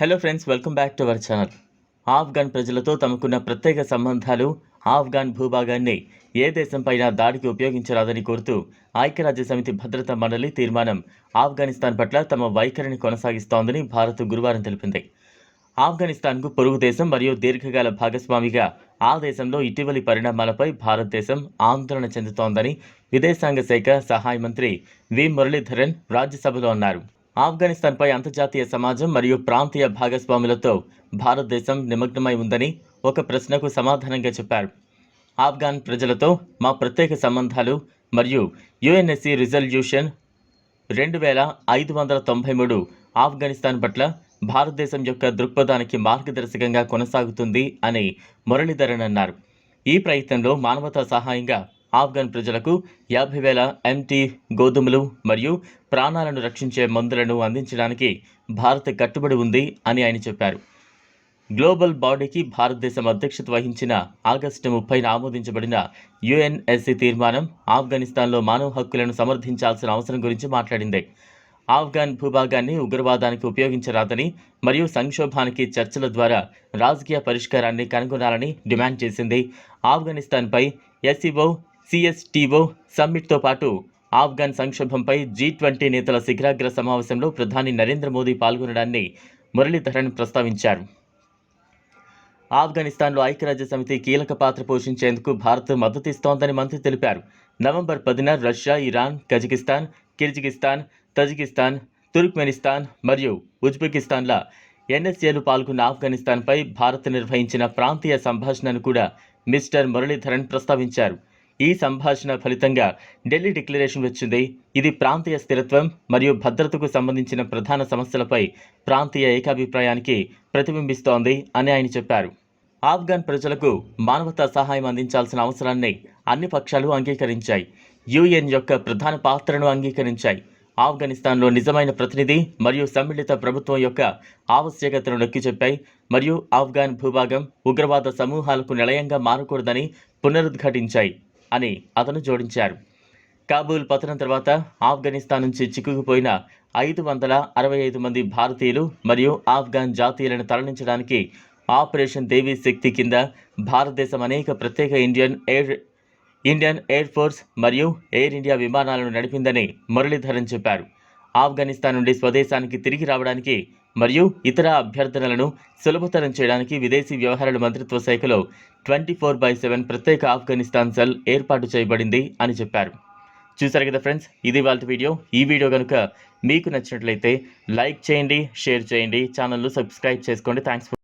Hello friends welcome back to our channel Afghan ప్రజలతో తమకున్న ప్రత్యేక సంబంధాలు ఆఫ్ఘన్ భూభాగాన్ని ఏ దేశంపైనా దాడికి ఉపయోగించరాదని కోరుతూ ఐక్యరాజ్య సమితి భద్రతా మండలి తీర్మానం ఆఫ్ఘనిస్తాన్ పట్ల తమ వైఖరిని కొనసాగిస్తోందని భారత్ గురువారం తెలిపింది. ఆఫ్ఘనిస్తాన్కు పొరుగు దేశం మరియు దీర్ఘకాల భాగస్వామిగా ఆ దేశంలో ఇటీవలి పరిణామాలపై భారతదేశం ఆందోళన చెందుతోందని విదేశాంగ శాఖ సహాయ మంత్రి వి మురళీధరన్ రాజ్యసభలో అన్నారు. ఆఫ్ఘనిస్తాన్పై అంతర్జాతీయ సమాజం మరియు ప్రాంతీయ భాగస్వాములతో భారతదేశం నిమగ్నమై ఉందని ఒక ప్రశ్నకు సమాధానంగా చెప్పారు. ఆఫ్ఘాన్ ప్రజలతో మా ప్రత్యేక సంబంధాలు మరియు యుఎన్ఎస్సి రిజల్యూషన్ రెండు వేల ఐదు వందల తొంభై మూడు ఆఫ్ఘనిస్తాన్ పట్ల భారతదేశం యొక్క దృక్పథానికి మార్గదర్శకంగా కొనసాగుతుంది అని మురళీధరన్ అన్నారు. ఈ ప్రయత్నంలో మానవతా సహాయంగా ఆఫ్ఘన్ ప్రజలకు యాభై వేల ఎంటీ గోధుమలు మరియు ప్రాణాలను రక్షించే మందులను అందించడానికి భారత్ కట్టుబడి ఉంది అని ఆయన చెప్పారు. గ్లోబల్ బాడీకి భారతదేశం అధ్యక్షత వహించిన ఆగస్టు ముప్పైన ఆమోదించబడిన యుఎన్ఎస్సి తీర్మానం ఆఫ్ఘనిస్తాన్లో మానవ హక్కులను సమర్థించాల్సిన అవసరం గురించి మాట్లాడింది. ఆఫ్ఘన్ భూభాగాన్ని ఉగ్రవాదానికి ఉపయోగించరాదని మరియు సంక్షోభానికి చర్చల ద్వారా రాజకీయ పరిష్కారాన్ని కనుగొనాలని డిమాండ్ చేసింది. ఆఫ్ఘనిస్తాన్పై ఎస్సీఓ సిఎస్టీఓ సమ్మిట్తో పాటు ఆఫ్ఘన్ సంక్షోభంపై జీ ట్వంటీ నేతల శిఖరాగ్ర సమావేశంలో ప్రధాని నరేంద్ర మోదీ పాల్గొనడాన్ని మురళీధరన్ ప్రస్తావించారు. ఆఫ్ఘనిస్తాన్లో ఐక్యరాజ్య సమితి కీలక పాత్ర పోషించేందుకు భారత్ మద్దతిస్తోందని మంత్రి తెలిపారు. నవంబర్ పదిన Russia Iran Kazakhstan Kyrgyzstan Tajikistan Turkmenistan మరియు ఉజ్బెకిస్తాన్ల ఎన్ఎస్ఏలు పాల్గొన్న ఆఫ్ఘనిస్తాన్పై భారత్ నిర్వహించిన ప్రాంతీయ సంభాషణను కూడా మిస్టర్ మురళీధరన్ ప్రస్తావించారు. ఈ సంభాషణ ఫలితంగా ఢిల్లీ డిక్లరేషన్ వచ్చింది. ఇది ప్రాంతీయ స్థిరత్వం మరియు భద్రతకు సంబంధించిన ప్రధాన సమస్యలపై ప్రాంతీయ ఏకాభిప్రాయానికి ప్రతిబింబిస్తోంది అని ఆయన చెప్పారు. ఆఫ్ఘన్ ప్రజలకు మానవతా సహాయం అందించాల్సిన అవసరాన్ని అన్ని పక్షాలు అంగీకరించాయి. యుఎన్ యొక్క ప్రధాన పాత్రను అంగీకరించాయి. ఆఫ్ఘనిస్తాన్లో నిజమైన ప్రతినిధి మరియు సమ్మిళిత ప్రభుత్వం యొక్క ఆవశ్యకతను నొక్కి చెప్పాయి మరియు ఆఫ్ఘాన్ భూభాగం ఉగ్రవాద సమూహాలకు నిలయంగా మారకూడదని పునరుద్ఘాటించాయి. అని అతను జోడించారు. కాబూల్ పతనం తర్వాత ఆఫ్ఘనిస్తాన్ నుంచి చిక్కుకుపోయిన ఐదు వందల అరవై ఐదు మంది భారతీయులు మరియు ఆఫ్ఘాన్ జాతీయులను తరలించడానికి ఆపరేషన్ దేవీ శక్తి కింద భారతదేశం అనేక ప్రత్యేక Indian Air Indian Air Force మరియు ఎయిర్ ఇండియా విమానాలను నడిపిందని మురళీధరన్ చెప్పారు. ఆఫ్ఘనిస్తాన్ నుండి స్వదేశానికి తిరిగి రావడానికి మరియు ఇతర అభ్యర్థనలను సులభతరం చేయడానికి విదేశీ వ్యవహారాల మంత్రిత్వ శాఖలో ట్వంటీ ఫోర్ బై సెవెన్ ప్రత్యేక ఆఫ్ఘనిస్తాన్ సెల్ ఏర్పాటు చేయబడింది అని చెప్పారు. చూసారు కదా ఫ్రెండ్స్ ఇది వాళ్ళ వీడియో. ఈ వీడియో కనుక మీకు నచ్చినట్లయితే లైక్ చేయండి షేర్ చేయండి ఛానల్ను సబ్స్క్రైబ్ చేసుకోండి. థ్యాంక్స్